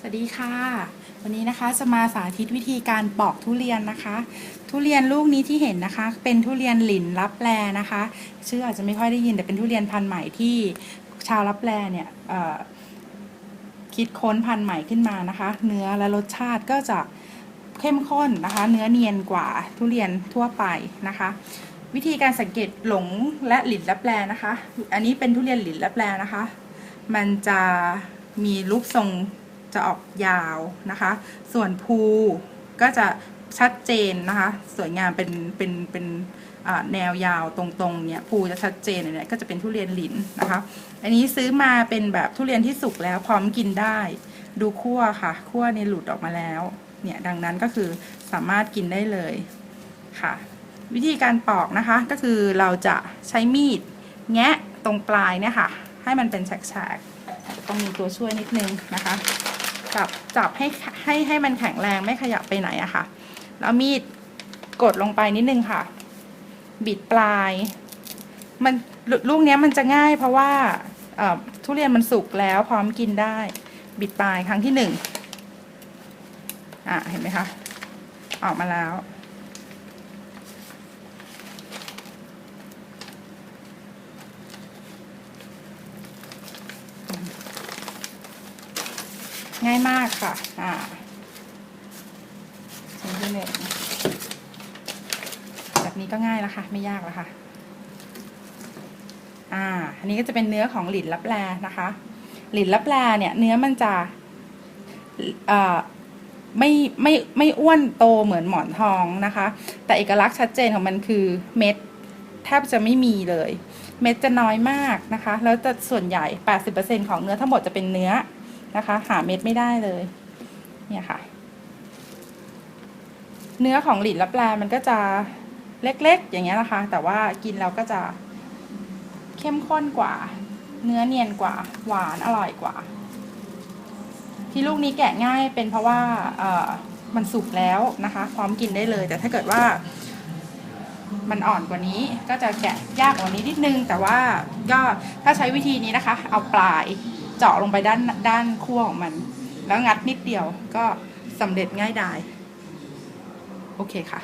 สวัสดีค่ะ วันนี้นะคะจะมาสาธิตวิธีการปอกทุเรียนนะคะ ทุเรียนลูกนี้ที่เห็นนะคะ เป็นทุเรียนหลินลับแลนะคะ ชื่ออาจจะไม่ค่อยได้ยินแต่เป็นทุเรียนพันธุ์ใหม่ที่ชาวลับแลเนี่ยคิดค้นพันธุ์ใหม่ขึ้นมานะคะ เนื้อและรสชาติก็จะเข้มข้นนะคะ เนื้อเนียนกว่าทุเรียนทั่วไปนะคะ วิธีการสังเกตหลงและหลินลับแลนะคะ อันนี้เป็นทุเรียนหลินลับแลนะคะ มันจะมีรูปทรง จะออกยาวนะคะ ส่วนภูก็จะชัดเจนนะคะ สวยงามเป็นเป็นเป็นแนวยาวตรงๆเนี่ยภูจะชัดเจนเนี่ยก็จะเป็นทุเรียนหลินนะคะ อันนี้ซื้อมาเป็นแบบทุเรียนที่สุกแล้วพร้อมกินได้ ดูขั้วค่ะขั้วนี่หลุดออกมาแล้วเนี่ยดังนั้นก็คือสามารถกินได้เลยค่ะ วิธีการปอกนะคะก็คือเราจะใช้มีดแงะตรงปลายเนี่ยค่ะ ให้มันเป็นแฉกๆต้องมีตัวช่วยนิดนึงนะคะ จับจับให้ให้ให้มันแข็งแรงไม่ขยับไปไหนอะค่ะ แล้วมีดกดลงไปนิดนึงค่ะ บิดปลาย มันลูกเนี้ยมันจะง่ายเพราะว่าทุเรียนมันสุกแล้วพร้อมกินได้ บิดปลายครั้งที่หนึ่งอะเห็นไหมคะ ออกมาแล้ว ง่ายมากค่ะ อ่าชิ้นที่หนึ่งแบบนี้ก็ง่ายแล้วค่ะ ไม่ยากแล้วค่ะ อ่า อันนี้ก็จะเป็นเนื้อของหลินลับแลนะคะ หลินลับแลเนี่ย เนื้อมันจะ เอ่อไม่ไม่ไม่อ้วนโตเหมือนหมอนทองนะคะ แต่เอกลักษณ์ชัดเจนของมันคือเม็ดแทบจะไม่มีเลย เม็ดจะน้อยมากนะคะ แล้วจะส่วนใหญ่ 80%ของเนื้อทั้งหมดจะเป็นเนื้อ นะคะ หาเม็ดไม่ได้เลย เนี่ยค่ะ เนื้อของหลินลับแลมันก็จะเล็กๆ อย่างเงี้ยนะคะ แต่ว่ากินแล้วก็จะเข้มข้นกว่า เนื้อเนียนกว่า หวานอร่อยกว่า ที่ลูกนี้แกะง่ายเป็นเพราะว่าเออมันสุกแล้วนะคะ พร้อมกินได้เลย แต่ถ้าเกิดว่า มันอ่อนกว่านี้ก็จะแกะยากกว่านี้นิดนึง แต่ว่าก็ถ้าใช้วิธีนี้นะคะ เอาปลาย เจาะลงไปด้านด้านขั้วของมัน แล้วงัดนิดเดียวก็สำเร็จง่ายดาย โอเคค่ะ